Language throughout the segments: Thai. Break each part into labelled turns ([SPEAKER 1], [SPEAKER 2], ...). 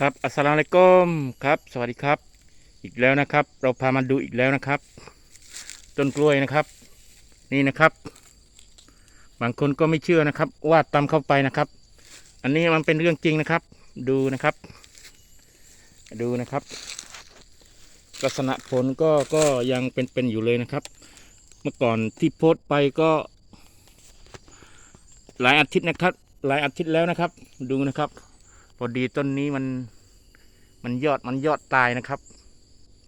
[SPEAKER 1] ครับอัสสลามุอะลัยกุมครับ สวัสดีครับ อีกแล้วนะครับ เราพามาดูอีกแล้วนะครับ ต้นกล้วยนะครับ นี่นะครับ บางคนก็ไม่เชื่อนะครับ ว่าตำเข้าไปนะครับ อันนี้มันเป็นเรื่องจริงนะครับ ดูนะครับ ดูนะครับ ลักษณะผลก็ก็ยังเป็นๆอยู่เลยนะครับ เมื่อก่อนที่โพสต์ไปก็ หลายอาทิตย์นะครับ หลายอาทิตย์แล้วนะครับ ดูนะครับ พอดีต้นนี้มัน มันยอดมันยอดตายนะครับ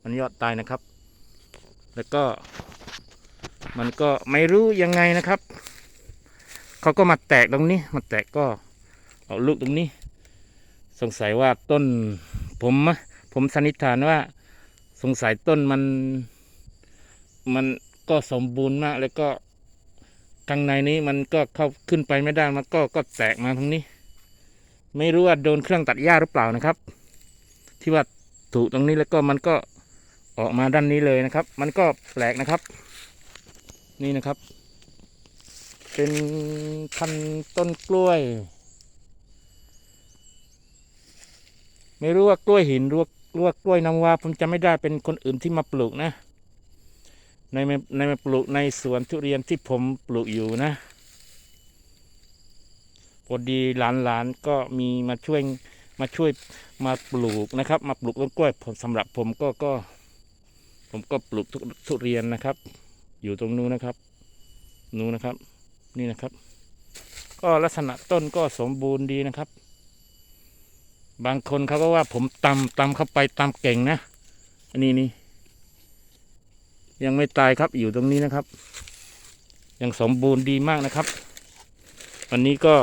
[SPEAKER 1] มันยอดตายนะครับ แล้วก็ มันก็ไม่รู้ยังไงนะครับเขาก็มาแตกตรงนี้มาแตกก็ออกลูกตรงนี้ สงสัยว่าต้น ผมอะผมสันนิษฐานว่า สงสัยต้นมัน มันก็สมบูรณ์มาก แล้วก็ข้างในนี้มันก็เข้าขึ้นไปไม่ได้มันก็ก็แตกมาตรงนี้ ไม่รู้ว่าโดนเครื่องตัดหญ้าหรือเปล่านะครับ ที่ว่าถูกตรงนี้แล้วก็มันก็ออกมาด้านนี้เลยนะครับ มันก็แปลกนะครับ นี่นะครับ เป็นพันต้นกล้วย ไม่รู้ว่ากล้วยหินรือว่าหรือว่ากล้วยน้ำว้าผมจำไม่ได้เป็นคนอื่นที่มาปลูกนะ ในในมาปลูกในสวนทุเรียนที่ผมปลูกอยู่นะ พอดีหลานๆก็มีมาช่วยมาช่วยมาปลูกนะครับ มาปลูกต้นกล้วยผมสำหรับผมก็ก็ ผมก็ปลูกทุทุเรียนนะครับ อยู่ตรงนู้นนะครับ นู้นนะครับ นี่นะครับ ก็ลักษณะต้นก็สมบูรณ์ดีนะครับ บางคนเขาก็ว่าผมตำตำเข้าไปตำเก่งนะอันนี้นี่ยังไม่ตายครับอยู่ตรงนี้นะครับ ยังสมบูรณ์ดีมากนะครับ วันนี้ก็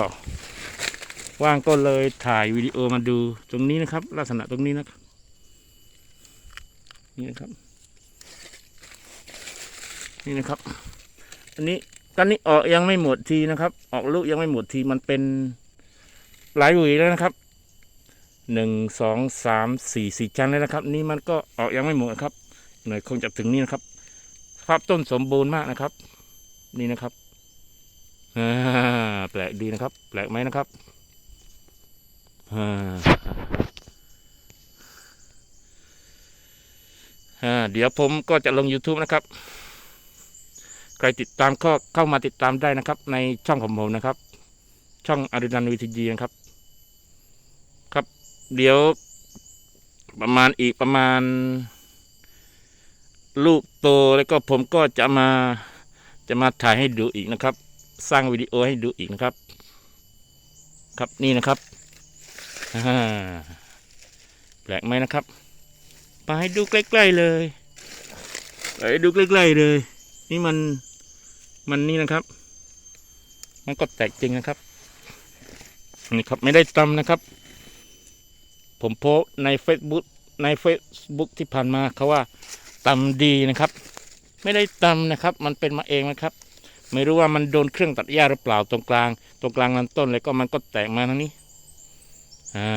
[SPEAKER 1] ว่างก็เลยถ่ายวิดีโอมาดูตรงนี้นะครับ ลักษณะตรงนี้นะครับนี่นะครับ นี่นะครับ อันนี้กันนี้ออกยังไม่หมดทีนะครับ ออกลูกยังไม่หมดทีมันเป็นหลายหวีแล้วนะครับหนึ่งสองสามสี่สี่ชั้นแล้วนะครับ นี่มันก็ออกยังไม่หมดนะครับหน่อยคงจะถึงนี่นะครับ ภาพต้นสมบูรณ์มากนะครับ นี่นะครับ แปลกดีนะครับ แปลกไหมนะครับเดี๋ยวผมก็จะลง YouTube นะครับ ใครติดตามก็เข้ามาติดตามได้นะครับ ในช่องของผมนะครับ ช่องอารินันวิทยีนะครับ ครับ เดี๋ยวประมาณอีกประมาณ ลูกโตแล้วก็ผมก็จะมาจะมาถ่ายให้ดูอีกนะครับ สร้างวิดีโอให้ดูอีกนะครับ ครับนี่นะครับแปลกไหมนะครับไปให้ดูใกล้ๆเลยไปให้ดูใกล้ๆเลย นี่มันมันนี่นะครับ มันก็แตกจริงนะครับนี่ครับไม่ได้ตำนะครับ ผมโพสใน Facebook ใน Facebook ที่ผ่านมาเขาว่าตำดีนะครับ ไม่ได้ตำนะครับ มันเป็นมาเองนะครับ ไม่รู้ว่ามันโดนเครื่องตัดหญ้าหรือเปล่าตรงกลาง ตรงกลางลำต้นเลยก็มันก็แตกมาทั้งนี้อ่า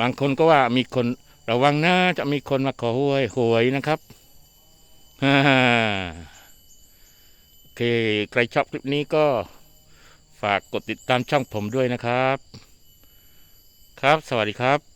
[SPEAKER 1] บางคนก็ว่ามีคนระวังนะจะมีคนมาขอหวยหวยนะครับฮ่าโอเคใครชอบคลิปนี้ก็ฝากกดติดตามช่องผมด้วยนะครับ ครับ สวัสดีครับ